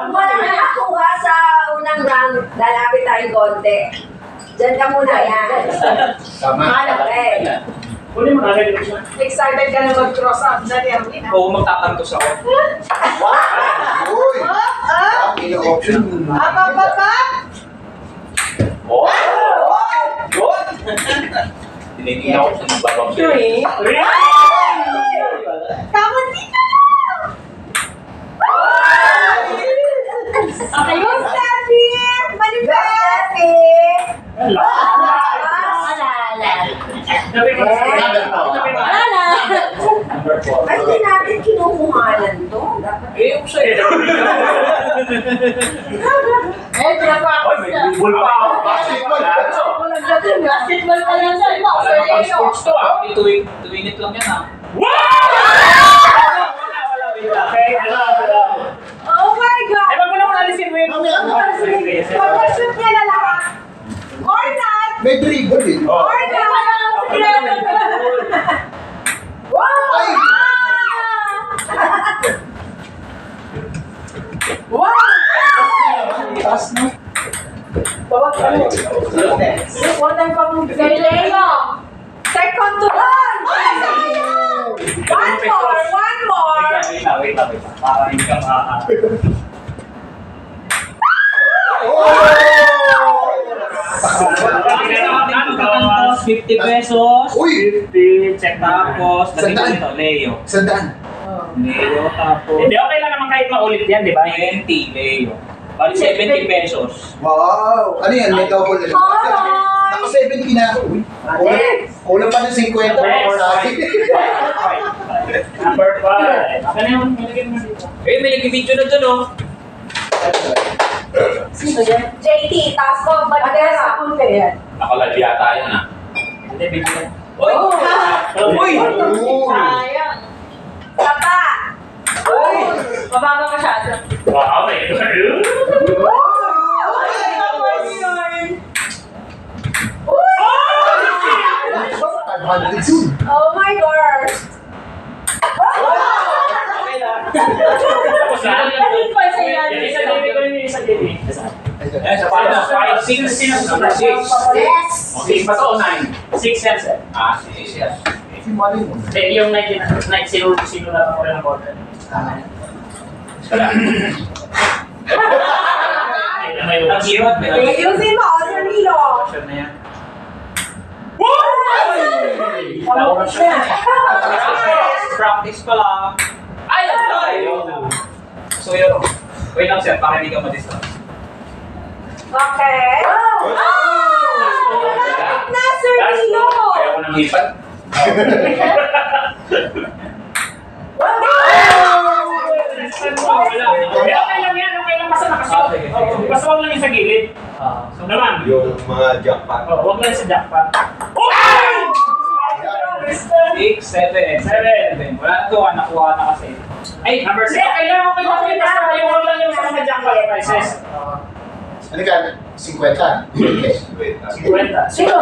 Wala na nakuha sa unang round. Lalapit tayong konti. Diyan ka muna yan. Tama. Okay. Huli mo na rin siya. Excited ka na mag-cross up. Dali, Erwin. ah. Oo, magtatantos ako. Uy! Ang ino-option mo. Up, up, up, up. Oh! Good! Tinitingnan ko sa babang Three. Tama na. Okay! Manifest! Steffi! Sabi four. Wala. Number four. Ay, hindi natin kinukuhanan to. Dapat. Eh, yung sa'yo. Eh, Oy, may bubol pa ako. Basketball. Basketball pa lang sa iba. Wala na pang sports to ah. Win- lang yan ah. Okay, ano, ano. Oh my God! Eh, wag mo na muna alisin. Mamaya, mamaya. Pag-shoot niya na lahat. Or not! May dribble eh. Oh. Or not! Wow! Ay! Wow! Taas na. Bawat ano? Wala pang bigay. Leo! Second to one! One more! One more! Wait lang, wait lang, wait lang. Para hindi ka ma- Oh! 50 pesos. Uy! 50, check tapos. Sandaan. ito, Leo. Sandaan. Leo tapos. Hindi, okay lang naman kahit maulit yan, di ba? 20, Leo. Bali 70 pesos. Wow! Ano yan? May double na. Naka 70 na. Uy! Kulang, kulang pa ng 50 Next, para sa akin. Number 5. Ano yung nilagay mo dito? Eh, may nag-video na dun, oh. Sino yan? JT, taas ko. Badera. Sa punta yan. Nakalad yata yan ah. Hindi, video na. Uy! Oh! Uy! Sayang. Tapa! Mababa ka siya. Wow, eh. Oh my! Tapos na. Yan, isa yung isa din. Eh, sa final, five, six, six, number six. Yes! Six ba to nine? Six sir. Ah, six yes. Si Mali mo. Eh, yung 19, 19, sino, na ako order? Wala. Ang hirap, may Ayusin mo, order Milo! option na yan. Practice pa lang. Ay, ang tayo! So yun, wait lang sir, para hindi ka ma-distract. Okay. Oh! Malapit na, Sir Milo! Ayaw ko nang hipat. Wala. Eh, okay lang yan, okay lang basta nakasuot. Oh, Basta huwag lang yung sa gilid. So naman. Yung mga jackpot. Oh, huwag lang sa jackpot. Oh! Six, seven, seven. Wala to, ah, nakuha na kasi. Ay, number six. Okay lang, okay lang. Okay, yung huwag lang yung sa jackpot prices. Ano ka? 50? Wait, ah. 50. Sino?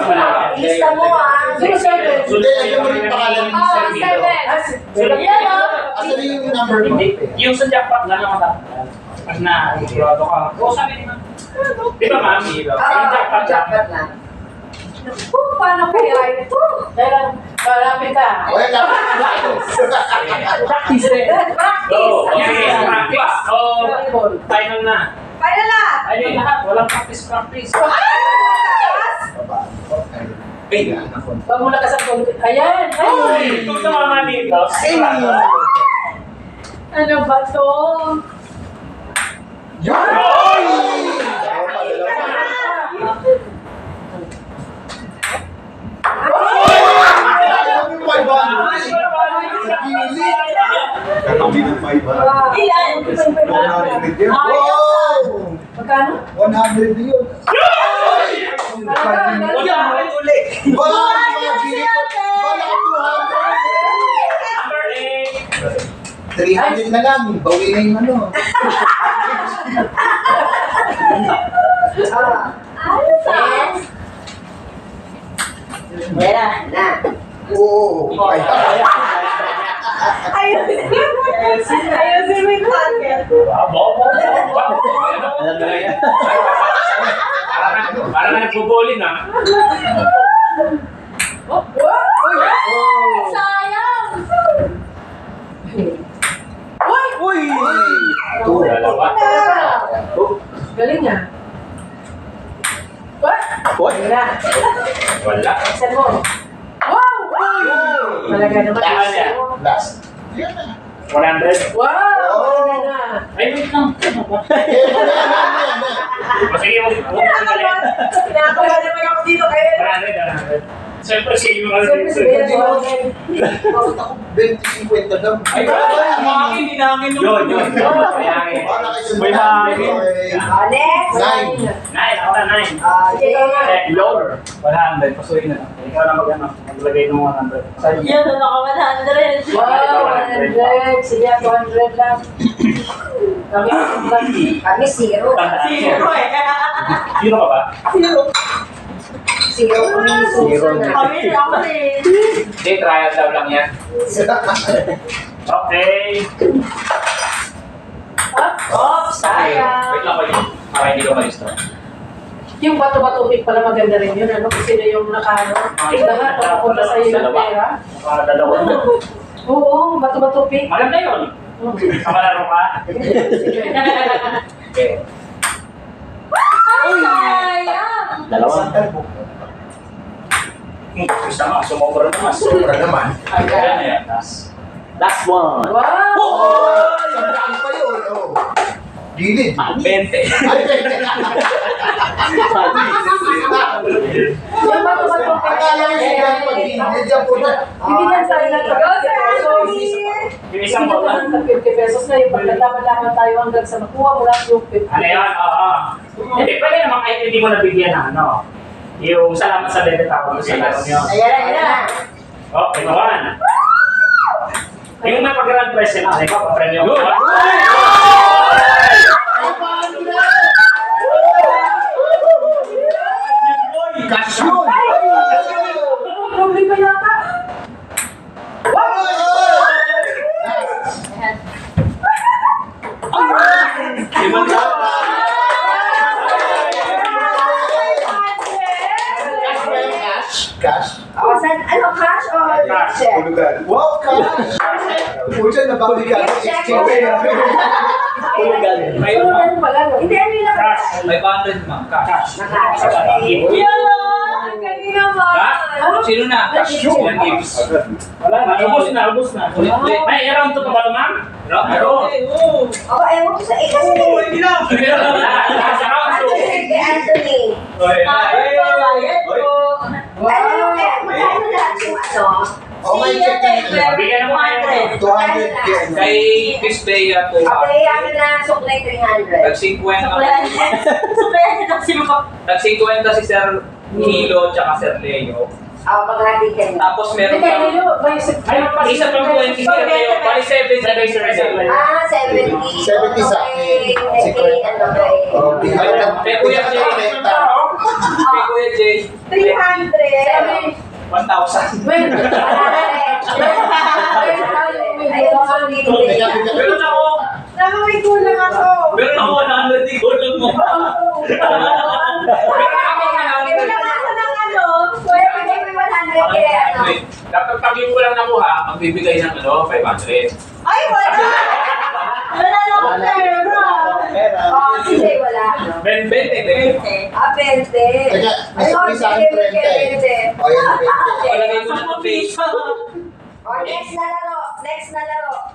Lista mo ah. Sino seven? Hindi, ayun mo yung pangalan ni Oh, Sir Milo. seven. Yan oh. Asan yung number? Hindi. Yung sa jackpot lang yung matapos. Pag na, sigurado ka. Oo, sabi ni ma'am. Di ba ma'am? Yung Ah, jackpot lang. jackpot na. Naku, paano kaya ito? Dahil malapit ka. Okay lang. Practice eh. Practice. Go. Okay, practice. So, Volleyball. final na. Kaya na. Ayun lahat, walang practice practice. Ay, Huwag mo na kasang konti. Ayan. Ay. Kung sa mga dito. Ano ba to? Yun! Katabi ng 5 ha. Ilan? 100 yan. Wow! Magkano? 100 yun. Wala, ulit. Wow! Mga ginit. Wala ka Number 8. 200. 300 na lang. Bawi na yung ano. Ah. Ayos ah. Mera na. Oo. Ay, Ayusin Ayusin mo yung target. Ah, bo, bo, bo, bo. Parang parang na nagbo-bowling ah. Sayang! Two. Dalawa. Galing ah. What? What? Wala. Wala. Saan mo? Wow! Talaga naman. Saan niya? Last. Yan na. 100. Wow! Wala na. Ay, wait lang. Wala na, yan na. O, sige, huwag huwag mo Kinakabahan. Kinakabahan naman ako dito kayo. 100, 100. Siyempre, sige mo kasi. Siyempre si Bea Joel. Bakit ako 20-50 daw? Ay, wala. Namin nung... Yun, yun. Para kayo May mahangin. Ah, next. Nine. Nine, ako na nine. Ah, ikaw na. Check lower. 100. Pasuhin na lang. Ikaw na mag-ano. Maglagay ng 100. Sa'yo. Yan, ano ka 100. Wow, 100. Sige, 200 lang. Kami, kami zero. Zero eh. Sino ka ba? Zero kami Susan. ah. Kami ako eh. Hindi, trial daw lang yan. Okay. Oh, sayang. Wait lang ko yun. Para hindi ka malisto. Yung bato-bato pick pala maganda rin yun. Ano? Kasi na yung nakaano. Yung lahat, papunta sa iyo ng pera. Para dalawa na. Oo, bato-bato pick. Maganda yun. Kamalaro ka? Okay. Ay, sayang. Dalawa. Gusto nga, sumobra naman. Sobra naman. Ayan na yan. Last. One. Wow! Oh! Sandaan pa yun. Oh. Gilid. 20. Ay, Yung bato-bato pick. Akala ko siya pag gilid yan po na. Bibigyan tayo ng 50 pesos. Yung isang Bibigyan bola. tayo ng 50 pesos na yung pagkalaman-laman tayo hanggang sa nakuha mo lang yung 50 Ano yan? Oo. Hindi, pwede naman kahit hindi mo nabigyan na ano. Yung salamat sa bebe tao sa laro nyo. Ayan na, ayan na. Oh, kinuhan. Yung may pag-grand prize sila, ano ikaw, pa-premyo ko. Cash yun. Problema yata. Cash. Cash. Oh? Ano, cash or Cash. check? Wow, cash. Pucha, nabalik ka. Check. Hulugan. May ganun pala? Hindi, ano yung Cash. nakalagay? 500 ma'am. Cash. Cash. Cash? Ano? Sino na? Ilang gigs? Wala na, ubos na, ubos na. May around to ka ba naman? No? Meron. Oh, ewan ko sa... Eh, kasi... Hindi na. Nasa around to. Kay Anthony. Kay Chris Bea to Okay, akin na suklay 300. Tag-50 Suklayan. Suklayan na sino pa. Tag-50 si Sir Kilo tsaka Sir Leo. Ah, maghati kayo. Tapos meron Hindi, pa yun. May isip- Ay, isa pang 20 si Sir Leo. Bali 70 Sabay, si Sir Leo. Ah, 70. 70 sa akin. Okay, Si okay, ano kay... Oh, bigyan Kay Kuya Jay. Kay Kuya Jay. 300. 1,000. Wait, Meron ako. Tama, may kulang ako. Meron ako 100 di ko lang mo. Wala ako ng ano. Kuya, bigay mo yung 100 kaya ano. Wait, Dapat pag yung ko lang nakuha, magbibigay ng ano, 500. Ay, wala. Wala na akong pera. Oh, sige, wala. 20, 20. Ah, 20. Teka, may sige, ang 30 eh. sige, 20. O, yan, 20. Palagay ko na ng face. Oh, next na laro. Next na laro.